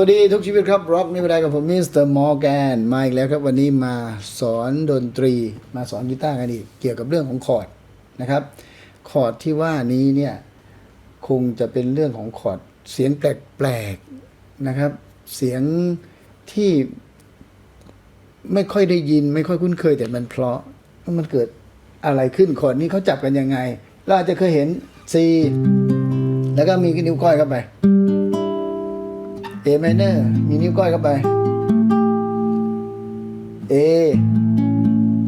วัสดีทุกชีวิตครับร็อกนี่ไม่ได้กับผมมิสเตอร์มอร์แกนมาอีกแล้วครับ วันนี้มาสอนดนตรี มาสอนกีตาร์กันอีก เกี่ยวกับเรื่องของคอร์ดนะครับ คอร์ดที่ว่านี้เนี่ยคงจะเป็นเรื่องของคอร์ดเสียงแปลกๆนะครับ เสียงที่ไม่ค่อยได้ยินไม่ค่อยคุ้นเคยแต่มันเพราะว่ามันเกิดอะไรขึ้นคอร์ดนี้เขาจับกันยังไง เราอาจจะเคยเห็น C แล้วก็มีนิ้วก้อยเข้าไป A minor มีนิ้วก้อยเข้าไป A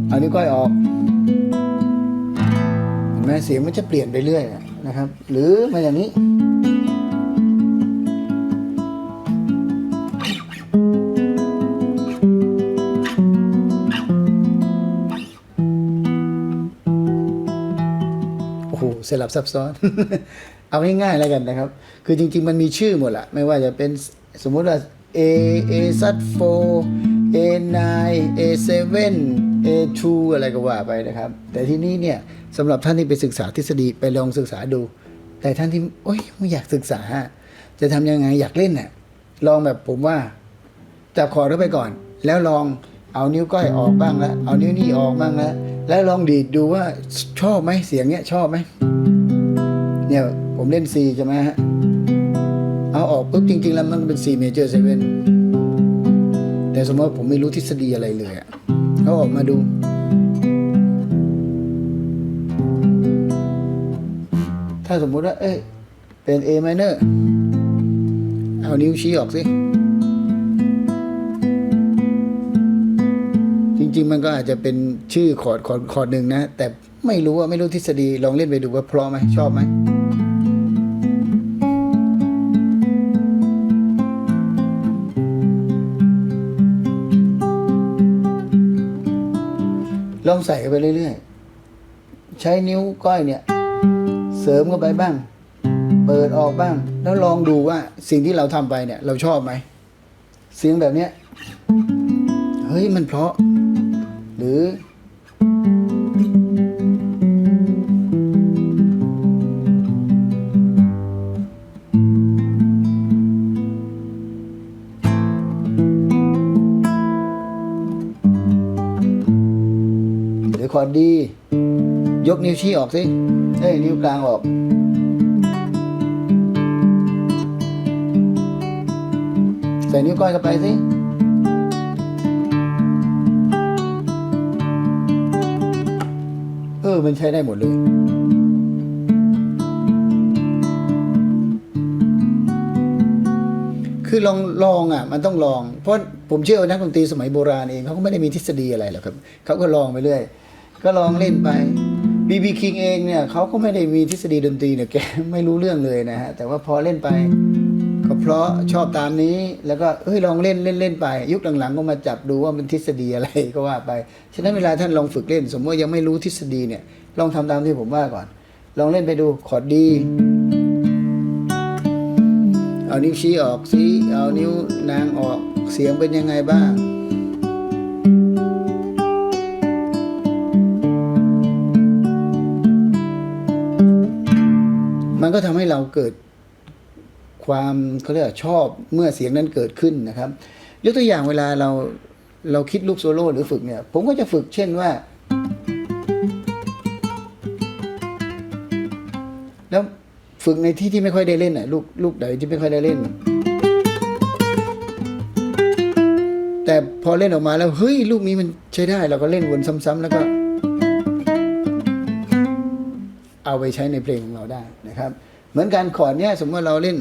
เอานิ้วก้อยออกเห็นไหมเสียงมันจะเปลี่ยนไปเรื่อยนะครับ หรือมาอย่างนี้โอ้โหสลับซับซ้อน เอาง่ายๆแล้วกันนะครับ คือจริง ๆ มันมีชื่อหมดละไม่ว่าจะเป็น สมมุติว่า A A z 4 A 9 A 7 A 2อะไรก็ว่าไปนะครับ แต่ที่นี้เนี่ยสำหรับท่านที่ไปศึกษาทฤษฎีไปลองศึกษาดู แต่ท่านที่โอ้ยไม่อยากศึกษา จะทำยังไงอยากเล่นน่ะลองแบบผมว่าจับคอร์ดไปก่อน แล้วลองเอานิ้วก้อยออกบ้างแล้วเอานิ้วนี่ออกบ้างแล้วแล้วลองดีดดูว่าชอบไหมเสียงเนี้ยชอบไหมเนี่ยผมเล่น C ใช่ไหมฮะ เอาออกปุ๊บจริง ๆ แล้วมันเป็น C major 7แต่สมมติผมไม่รู้ทฤษฎีอะไรเลยอะเอาออกมาดู ถ้าสมมุติว่า เอ้ย เป็น A minor เอานิ้วชี้ออกสิจริงๆมันก็อาจจะเป็นชื่อคอร์ดคอร์ดคอร์ดหนึ่งนะ แต่ไม่รู้ว่าไม่รู้ทฤษฎีลองเล่นไปดูว่าพราะไหมชอบไหม ลองใส่ไปเรื่อยๆ ใช้นิ้วก้อยเนี่ย เสริมเข้าไปบ้าง เปิดออกบ้าง แล้วลองดูว่าสิ่งที่เราทำไปเนี่ย เราชอบไหม เสียงแบบเนี้ย เฮ้ยมันเพราะ หรือ รือคอร์ดดี ยกนิ้วชี้ออกสิเอ้ยนิ้วกลางออก ใส่นิ้วก้อยเข้าไปสิเออมันใช้ได้หมดเลยคือลองลองอะมันต้องลอง เพราะผมเชื่อว่านักดนตรีสมัยโบราณเองเขาก็ไม่ได้มีทฤษฎีอะไรหรอกครับเขาก็ลองไปเรื่อย ก็ลองเล่นไปบีบีคิงเองเนี่ยเขาก็ไม่ได้มีทฤษฎีดนตรีเนี่ยแกไม่รู้เรื่องเลยนะฮะแต่ว่าพอเล่นไปก็เพราะชอบตามนี้แล้วก็เฮ้ยลองเล่นเล่นเล่นไป ยุคหลังๆก็มาจับดูว่ามันทฤษฎีอะไรก็ว่าไปฉะนั้นเวลาท่านลองฝึกเล่น สมมติยังไม่รู้ทฤษฎีเนี่ยลองทำตามที่ผมว่าก่อน ลองเล่นไปดูคอร์ดดีเอานิ้วชี้ออกสิเอานิ้วนางออกเสียงเป็นยังไงบ้าง มันก็ทำให้เราเกิดความเขาเรียกชอบเมื่อเสียงนั้นเกิดขึ้นนะครับยกตัวอย่างเวลาเราเราคิดลูกโซโล่หรือฝึกเนี่ย ผมก็จะฝึกเช่นว่า แล้วฝึกในที่ที่ไม่ค่อยได้เล่นอะลูกลูกใดที่ไม่ค่อยได้เล่น แต่พอเล่นออกมาแล้วเฮ้ยลูกนี้มันใช้ได้เราก็เล่นวนซ้ำๆแล้วก็ เอาไปใช้ในเพลงของเราได้ นะครับ เหมือนการคอร์ดเนี้ยสมมติเราเล่น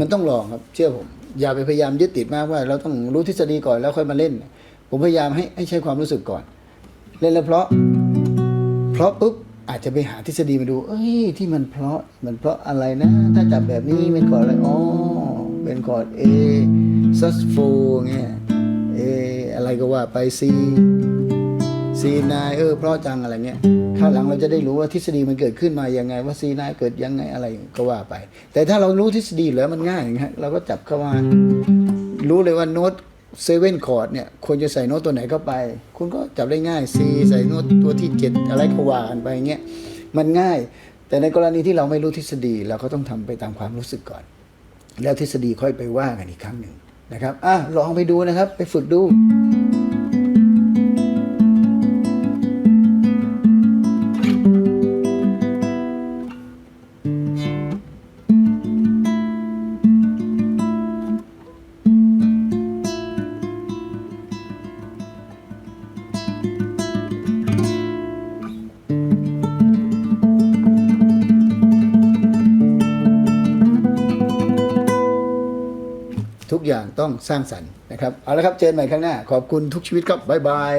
มันต้องลองครับเชื่อผม อย่าไปพยายามยึดติดมากว่าเราต้องรู้ทฤษฎีก่อนแล้วค่อยมาเล่น ผมพยายามให้ให้ใช้ความรู้สึกก่อน เล่นแล้วเพราะ เพราะปุ๊บอาจจะไปหาทฤษฎีมาดู เอ้ยที่มันเพราะมันเพราะอะไรนะ ถ้าจับแบบนี้เป็นคอร์ดอะไรอ๋อเป็นคอร์ด A sus 4เงี้ย A อะไรก็ว่าไป C C9 เออเพราะจังอะไรเงี้ยข้างหลังเราจะได้รู้ว่าทฤษฎีมันเกิดขึ้นมายังไง ว่า C9 เกิดยังไงอะไรก็ว่าไป แต่ถ้าเรารู้ทฤษฎีแล้วมันง่ายนะเราก็จับเข้ามา รู้เลยว่าโน้ต เซเว่นคอร์ดเนี่ยควรจะใส่โน้ตตัวไหนเข้าไป คุณก็จับได้ง่าย C ใส่โน้ตตัวที่ 7 อะไรก็ว่ากันไปเงี้ยมันง่าย แต่ในกรณีที่เราไม่รู้ทฤษฎีเราก็ต้องทำไปตามความรู้สึกก่อน แล้วทฤษฎีค่อยไปว่ากันอีกครั้งหนึ่งนะครับอะลองไปดูนะครับ ไปฝึกดู ทุกอย่างต้องสร้างสรรค์นะครับเอาละครับเจอกันใหม่ครั้งหน้า ขอบคุณทุกชีวิตครับบ๊ายบาย